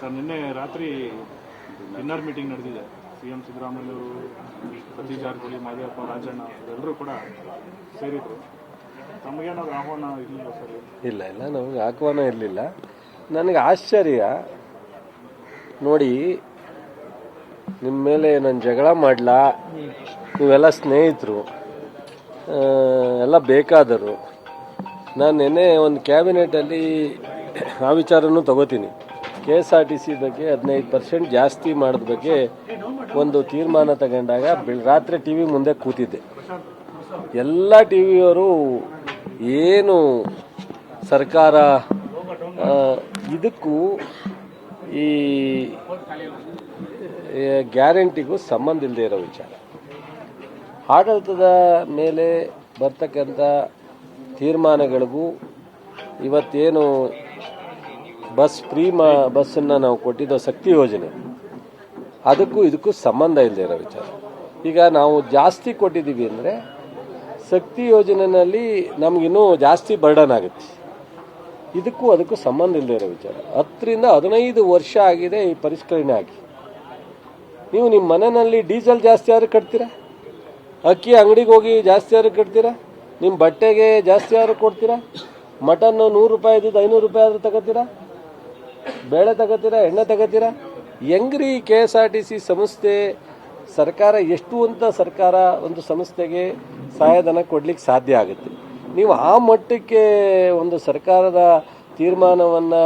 Sir, ನಿನ್ನೆ ರಾತ್ರಿ dinner meeting ನಡೆದಿದೆ. ಸಿ ಎಂ ಸಿದ್ದರಾಮಯ್ಯ ಅವರು, ಸತೀಶ್ ಜಾರಕಿಹೊಳಿ ರಾಜಣ್ಣ, ಎಲ್ಲರೂ ಕೂಡ ಸೇರಿದ್ರು. ತಮಗೇನಾದ್ರು ಆಹ್ವಾನ ಇರಲಿಲ್ಲ ಸರ್? ಇಲ್ಲ ಇಲ್ಲ, ನಮಗೆ ಆಹ್ವಾನ ಇರಲಿಲ್ಲ. ನನಗೆ ಆಶ್ಚರ್ಯ. ನೋಡಿ ನಿಮ್ಮ ಮೇಲೆ ನಾನು ಜಗಳ ಮಾಡಲ? ನೀವೆಲ್ಲ ಸ್ನೇಹಿತರು. ಎಲ್ಲ ಬೇಕಾದರು. ನಾನು ನಿನ್ನೆ ಒಂದು ಕ್ಯಾಬಿನೆಟಲ್ಲಿ ಆ ವಿಚಾರನೂ ತಗೋತೀನಿ. K S R T C ಬಗ್ಗೆ ಹದಿನೈದು ಪರ್ಸೆಂಟ್ ಜಾಸ್ತಿ ಮಾಡೋದ ಬಗ್ಗೆ ಒಂದು ತೀರ್ಮಾನ ತಗೊಂಡಾಗ ಬೆಳ, ರಾತ್ರಿ ಟಿ ವಿ ಮುಂದೆ ಕೂತಿದ್ದೆ. ಎಲ್ಲ ಟಿ ವಿಯವರು ಏನು ಸರ್ಕಾರ ಇದಕ್ಕೂ ಈ ಗ್ಯಾರಂಟಿಗೂ ಸಂಬಂಧ ಇಲ್ಲದೆ ಇರೋ ವಿಚಾರ. ಆಡಳಿತದ ಮೇಲೆ ಬರ್ತಕ್ಕಂಥ ತೀರ್ಮಾನಗಳಿಗೂ ಇವತ್ತೇನು ಬಸ್ ಫ್ರೀ ಮಾ ಬಸ್ಸನ್ನು ನಾವು ಕೊಟ್ಟಿದ್ದೋ ಶಕ್ತಿ ಯೋಜನೆ. ಅದಕ್ಕೂ ಇದಕ್ಕೂ ಸಂಬಂಧ ಇಲ್ಲದೆ ಇರೋ ವಿಚಾರ. ಈಗ ನಾವು ಜಾಸ್ತಿ ಕೊಟ್ಟಿದ್ದೀವಿ ಅಂದರೆ ಶಕ್ತಿ ಯೋಜನೆಯಲ್ಲಿ ನಮಗಿನ್ನೂ ಜಾಸ್ತಿ ಬರ್ಡನ್ ಆಗುತ್ತೆ. ಇದಕ್ಕೂ ಅದಕ್ಕೂ ಸಂಬಂಧ ಇಲ್ಲದೆ ಇರೋ ವಿಚಾರ. ಹತ್ತರಿಂದ ಹದಿನೈದು ವರ್ಷ ಆಗಿದೆ ಈ ಪರಿಷ್ಕರಣೆ ಆಗಿ. ನೀವು ನಿಮ್ಮ ಮನೆಯಲ್ಲಿ ಡೀಸೆಲ್ ಜಾಸ್ತಿ ಯಾರು ಕಟ್ತೀರಾ? ಅಕ್ಕಿ ಅಂಗಡಿಗೆ ಹೋಗಿ ಜಾಸ್ತಿ ಯಾರು ಕಟ್ತೀರಾ? ನಿಮ್ಮ ಬಟ್ಟೆಗೆ ಜಾಸ್ತಿ ಯಾರು ಕೊಡ್ತೀರಾ? ಮಟನ್ನು ನೂರು ರೂಪಾಯಿ ಇದ್ದಿದ್ದು ಐನೂರು ರೂಪಾಯಿ ಆದರೂ ತಗೋತೀರಾ? ಬೇಳೆ ತಗೋತೀರಾ, ಎಣ್ಣೆ ತಗೋತೀರಾ? ಹೆಂಗ್ರಿ K S R T C ಸಂಸ್ಥೆ ಸರ್ಕಾರ, ಎಷ್ಟು ಅಂತ ಸರ್ಕಾರ ಒಂದು ಸಂಸ್ಥೆಗೆ ಸಹಾಯಧನ ಕೊಡ್ಲಿಕ್ಕೆ ಸಾಧ್ಯ ಆಗುತ್ತೆ? ನೀವು ಆ ಮಟ್ಟಕ್ಕೆ ಒಂದು ಸರ್ಕಾರದ ತೀರ್ಮಾನವನ್ನು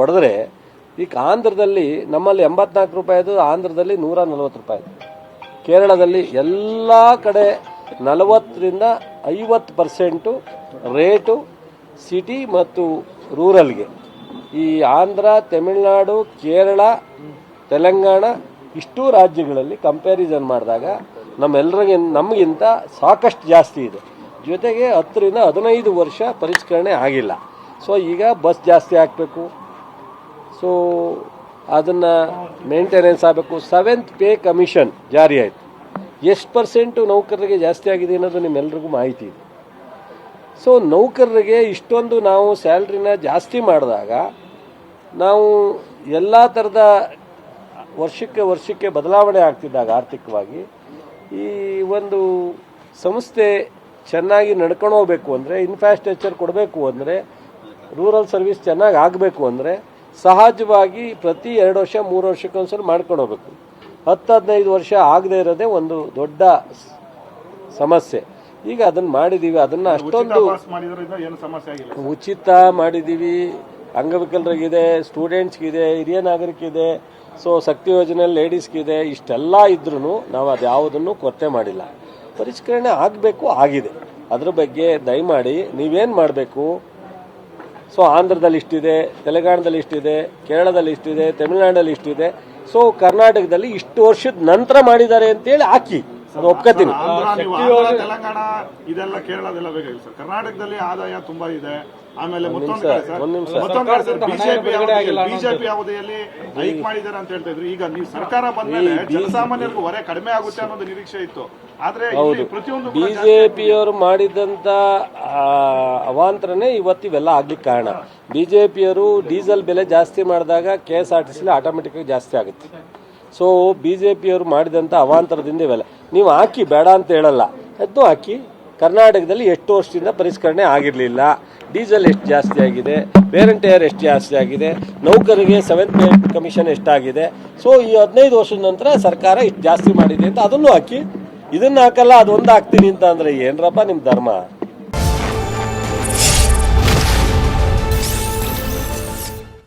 ಒಡೆದ್ರೆ ಈಗ ಆಂಧ್ರದಲ್ಲಿ ನಮ್ಮಲ್ಲಿ ಎಂಬತ್ನಾಲ್ಕು ರೂಪಾಯಿದು ಆಂಧ್ರದಲ್ಲಿ ನೂರ ನಲವತ್ತು ರೂಪಾಯಿ ಕೇರಳದಲ್ಲಿ ಎಲ್ಲ ಕಡೆ ನಲವತ್ತರಿಂದ ಐವತ್ತು ಪರ್ಸೆಂಟು ರೇಟು ಸಿಟಿ ಮತ್ತು ರೂರಲ್ಗೆ. ಈ ಆಂಧ್ರ, ತಮಿಳುನಾಡು, ಕೇರಳ, ತೆಲಂಗಾಣ ಇಷ್ಟೂ ರಾಜ್ಯಗಳಲ್ಲಿ ಕಂಪ್ಯಾರಿಸನ್ ಮಾಡಿದಾಗ ನಮ್ಮೆಲ್ಲರಿಗೆ ನಮಗಿಂತ ಸಾಕಷ್ಟು ಜಾಸ್ತಿ ಇದೆ. ಜೊತೆಗೆ ಹತ್ತರಿಂದ ಹದಿನೈದು ವರ್ಷ ಪರಿಷ್ಕರಣೆ ಆಗಿಲ್ಲ. ಸೊ ಈಗ ಬಸ್ ಜಾಸ್ತಿ ಹಾಕಬೇಕು. ಸೊ ಅದನ್ನು ಮೇಂಟೆನೆನ್ಸ್ ಆಗಬೇಕು. ಸೆವೆಂತ್ ಪೇ ಕಮಿಷನ್ ಜಾರಿ ಆಯಿತು. ಎಷ್ಟು ಪರ್ಸೆಂಟು ನೌಕರರಿಗೆ ಜಾಸ್ತಿ ಆಗಿದೆ ಅನ್ನೋದು ನಿಮ್ಮೆಲ್ಲರಿಗೂ ಮಾಹಿತಿ ಇದೆ. ಸೊ ನೌಕರರಿಗೆ ಇಷ್ಟೊಂದು ನಾವು ಸ್ಯಾಲ್ರಿನ ಜಾಸ್ತಿ ಮಾಡಿದಾಗ ನಾವು ಎಲ್ಲ ಥರದ ವರ್ಷಕ್ಕೆ ವರ್ಷಕ್ಕೆ ಬದಲಾವಣೆ ಆಗ್ತಿದ್ದಾಗ ಆರ್ಥಿಕವಾಗಿ ಈ ಒಂದು ಸಂಸ್ಥೆ ಚೆನ್ನಾಗಿ ನಡ್ಕೊಂಡು ಹೋಗಬೇಕು ಅಂದರೆ ಇನ್ಫ್ರಾಸ್ಟ್ರಕ್ಚರ್ ಕೊಡಬೇಕು ಅಂದರೆ ರೂರಲ್ ಸರ್ವಿಸ್ ಚೆನ್ನಾಗಿ ಆಗಬೇಕು ಅಂದರೆ ಸಹಜವಾಗಿ ಪ್ರತಿ ಎರಡು ವರ್ಷ ಮೂರು ವರ್ಷಕ್ಕೊಂದ್ಸಲ ಮಾಡ್ಕೊಂಡು ಹೋಗ್ಬೇಕು. ಹತ್ತು ಹದಿನೈದು ವರ್ಷ ಆಗದೆ ಇರೋದೇ ಒಂದು ದೊಡ್ಡ ಸಮಸ್ಯೆ. ಈಗ ಅದನ್ನು ಮಾಡಿದ್ದೀವಿ ಅದನ್ನು ಅಷ್ಟೊಂದು ಉಚಿತ ಮಾಡಿದ್ದೀವಿ ಅಂಗವಿಕಲರಿಗಿದೆ ಸ್ಟೂಡೆಂಟ್ಸ್ಗಿದೆ ಹಿರಿಯ ನಾಗರಿಕಿದೆ ಸೊ ಶಕ್ತಿ ಯೋಜನೆ ಲೇಡೀಸ್ಗಿದೆ ಇಷ್ಟೆಲ್ಲ ಇದ್ರೂ ನಾವು ಅದು ಯಾವುದನ್ನು ಕೊರತೆ ಮಾಡಿಲ್ಲ. ಪರಿಷ್ಕರಣೆ ಆಗಬೇಕು ಆಗಿದೆ. ಅದ್ರ ಬಗ್ಗೆ ದಯಮಾಡಿ ನೀವೇನು ಮಾಡಬೇಕು? ಸೊ ಆಂಧ್ರದಲ್ಲಿ ಇಷ್ಟಿದೆ ತೆಲಂಗಾಣದಲ್ಲಿ ಇಷ್ಟಿದೆ ಕೇರಳದಲ್ಲಿ ಇಷ್ಟಿದೆ ತಮಿಳುನಾಡಲ್ಲಿ ಇಷ್ಟಿದೆ. ಸೊ ಕರ್ನಾಟಕದಲ್ಲಿ ಇಷ್ಟು ವರ್ಷದ ನಂತರ ಮಾಡಿದ್ದಾರೆ ಅಂತೇಳಿ ಹಾಕಿ. ಅದು ಒಪ್ಕೋತೀನಿ. ಆಂಧ್ರ ನೀವು ತೆಲಂಗಾಣ ಇದೆಲ್ಲ ಕೇರಳದೆಲ್ಲ ಬೇಕಾಗಿಲ್ಲ ಸರ್ ಕರ್ನಾಟಕದಲ್ಲಿ ಆದಾಯ ತುಂಬಾ ಇದೆ. ಆಮೇಲೆ ಬಿಜೆಪಿ ಬಿಜೆಪಿ ಅವಧಿಯಲ್ಲಿ ಹೈಕ್ ಮಾಡಿದ್ದಾರೆ ಅಂತ ಹೇಳ್ತಾ ಇದ್ರು. ಈಗ ನೀವು ಸರ್ಕಾರ ಬಂದ್ಮೇಲೆ ಜನಸಾಮಾನ್ಯರಿಗೂ ಹೊರೆ ಕಡಿಮೆ ಆಗುತ್ತೆ ಅನ್ನೋದು ನಿರೀಕ್ಷೆ ಇತ್ತು. ಆದ್ರೆ ಪ್ರತಿಯೊಂದು ಬಿಜೆಪಿಯವರು ಮಾಡಿದಂತ ಆ, ಅವಾಂತರನೇ ಇವತ್ತು ಇವೆಲ್ಲ ಆಗ್ಲಿಕ್ಕೆ ಕಾರಣ. ಬಿಜೆಪಿಯವರು ಡೀಸೆಲ್ ಬೆಲೆ ಜಾಸ್ತಿ ಮಾಡಿದಾಗ ಕೆ ಎಸ್ ಆರ್ ಟಿ ಸಿಲಿ ಆಟೋಮೆಟಿಕ್ ಜಾಸ್ತಿ ಆಗುತ್ತೆ. ಸೊ ಬಿಜೆಪಿಯವರು ಮಾಡಿದಂತ ಅವಾಂತರದಿಂದ ಇವೆಲ್ಲ. ನೀವು ಹಾಕಿ ಬೇಡ ಅಂತ ಹೇಳಲ್ಲ. ಎದ್ದು ಹಾಕಿ. ಕರ್ನಾಟಕದಲ್ಲಿ ಎಷ್ಟು ವರ್ಷದಿಂದ ಪರಿಷ್ಕರಣೆ ಆಗಿರಲಿಲ್ಲ. ಡೀಸೆಲ್ ಎಷ್ಟು ಜಾಸ್ತಿ ಆಗಿದೆ ಪೇರೆಂಟ್ ಏರ್ ಎಷ್ಟು ಜಾಸ್ತಿ ಆಗಿದೆ, ನೌಕರಿಗೆ ಸೆವೆಂತ್ ಪೇ ಕಮಿಷನ್ ಎಷ್ಟಾಗಿದೆ. ಸೊ ಈ ಹದಿನೈದು ವರ್ಷದ ನಂತರ ಸರ್ಕಾರ ಇಷ್ಟು ಜಾಸ್ತಿ ಮಾಡಿದೆ ಅಂತ ಅದನ್ನು ಹಾಕಿ, ಇದನ್ನು ಹಾಕಲ್ಲ, ಅದೊಂದು ಹಾಕ್ತೀನಿ ಅಂತ ಅಂದರೆ ಏನ್ರಪ್ಪ ನಿಮ್ಮ ಧರ್ಮ?